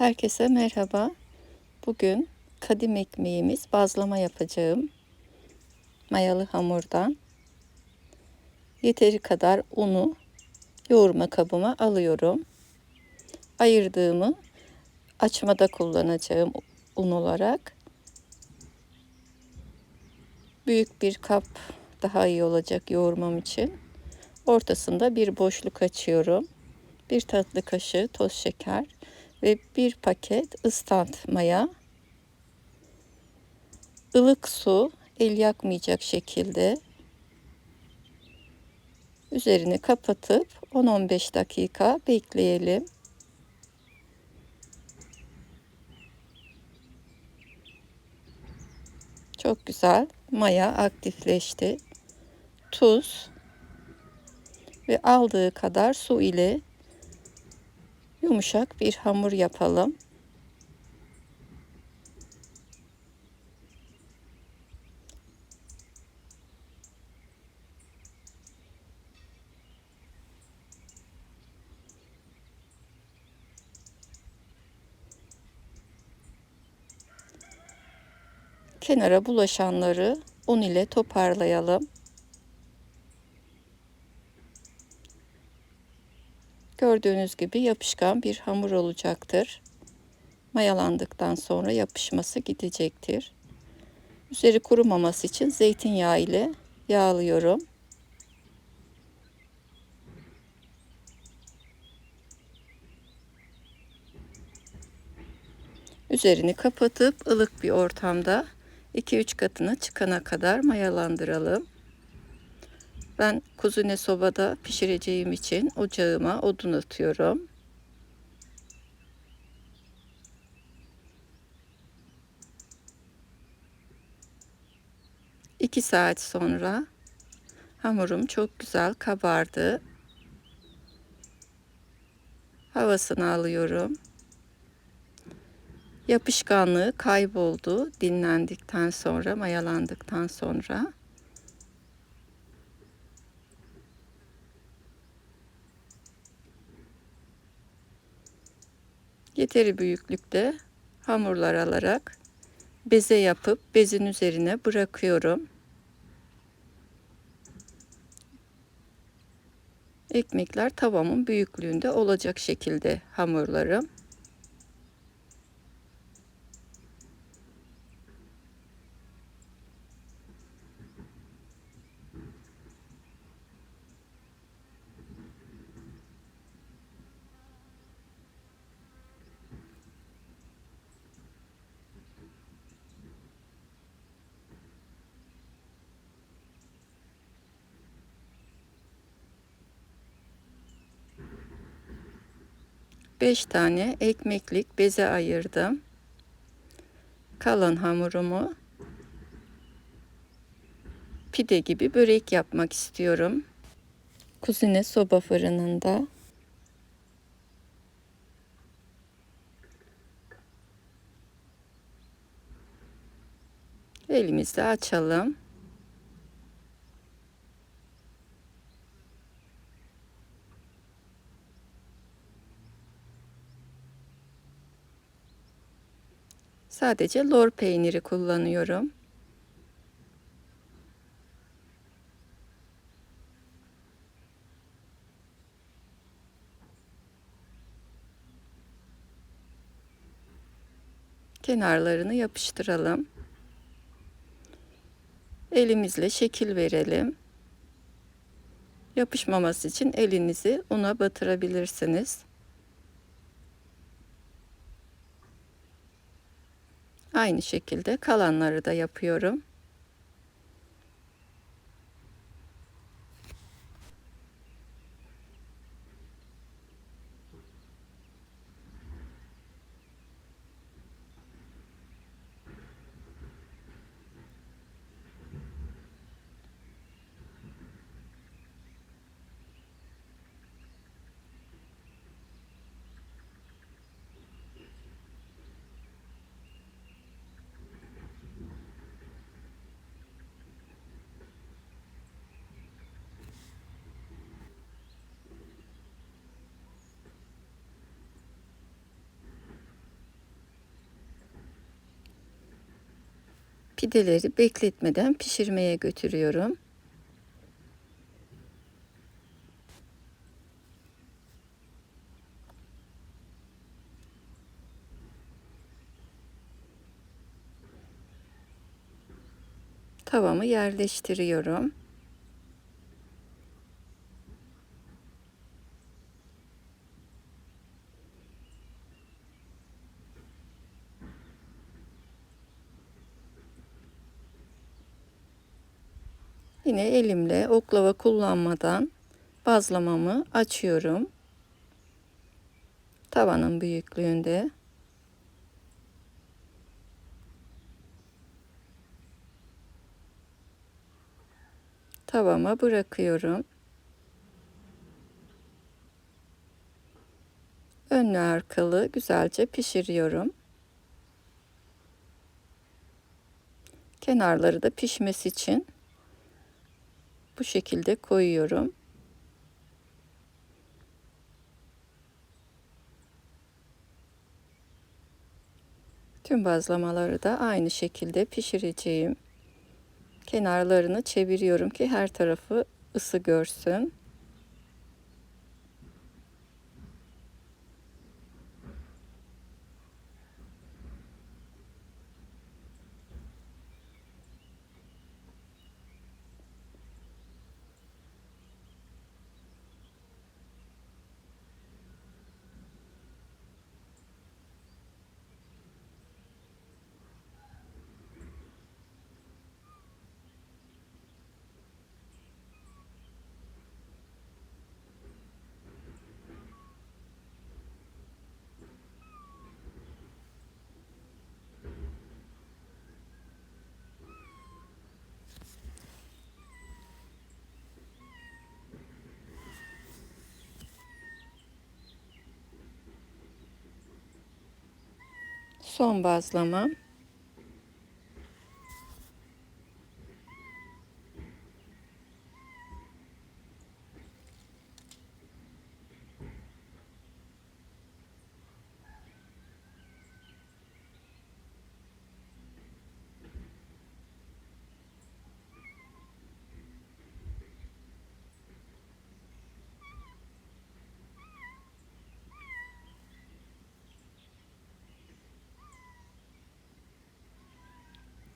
Herkese merhaba. Bugün kadim ekmeğimiz bazlama yapacağım. Mayalı hamurdan. Yeteri kadar unu yoğurma kabıma alıyorum. Ayırdığımı açmada kullanacağım un olarak. Büyük bir kap daha iyi olacak yoğurmam için. Ortasında bir boşluk açıyorum. Bir tatlı kaşığı toz şeker ve bir paket ıstant maya. ılık su, el yakmayacak şekilde üzerini kapatıp 10-15 dakika bekleyelim. Çok güzel maya aktifleşti. Tuz ve aldığı kadar su ile yumuşak bir hamur yapalım. Kenara bulaşanları un ile toparlayalım. Gördüğünüz gibi yapışkan bir hamur olacaktır. Mayalandıktan sonra yapışması gidecektir. Üzeri kurumaması için zeytinyağı ile yağlıyorum. Üzerini kapatıp ılık bir ortamda 2-3 katına çıkana kadar mayalandıralım. Ben kuzine sobada pişireceğim için ocağıma odun atıyorum. İki saat sonra hamurum çok güzel kabardı. Havasını alıyorum. Yapışkanlığı kayboldu dinlendikten sonra, mayalandıktan sonra. Yeteri büyüklükte hamurlar alarak beze yapıp bezin üzerine bırakıyorum. Ekmekler tavamın büyüklüğünde olacak şekilde hamurlarım. Beş tane ekmeklik beze ayırdım. Kalan hamurumu pide gibi börek yapmak istiyorum. Kuzine soba fırınında elimizde açalım. Sadece lor peyniri kullanıyorum. Kenarlarını yapıştıralım. Elimizle şekil verelim. Yapışmaması için elinizi una batırabilirsiniz. Aynı şekilde kalanları da yapıyorum. Pideleri bekletmeden pişirmeye götürüyorum. Tavamı yerleştiriyorum. Yine elimle oklava kullanmadan bazlamamı açıyorum. Tavanın büyüklüğünde. Tavama bırakıyorum. Önlü arkalı güzelce pişiriyorum. Kenarları da pişmesi için bu şekilde koyuyorum. Tüm bazlamaları da aynı şekilde pişireceğim. Kenarlarını çeviriyorum ki her tarafı ısı görsün. Son bazlama.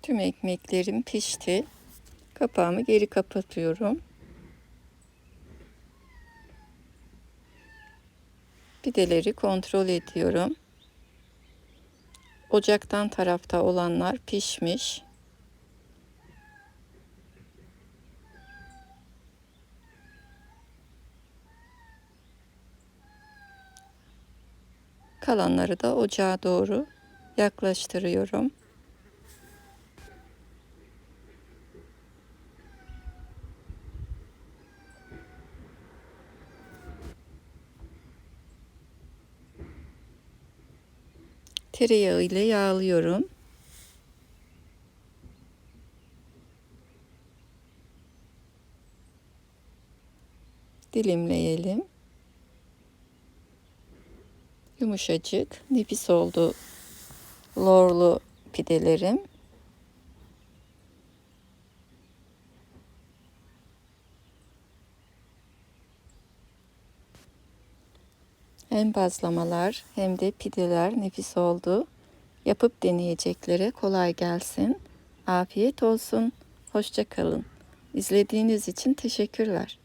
Tüm ekmeklerim pişti. Kapağımı geri kapatıyorum. Pideleri kontrol ediyorum. Ocaktan tarafta olanlar pişmiş. Kalanları da ocağa doğru yaklaştırıyorum. Tereyağı ile yağlıyorum. Dilimleyelim. Yumuşacık, nefis oldu lorlu pidelerim. Hem bazlamalar hem de pideler nefis oldu. Yapıp deneyeceklere kolay gelsin. Afiyet olsun. Hoşça kalın. İzlediğiniz için teşekkürler.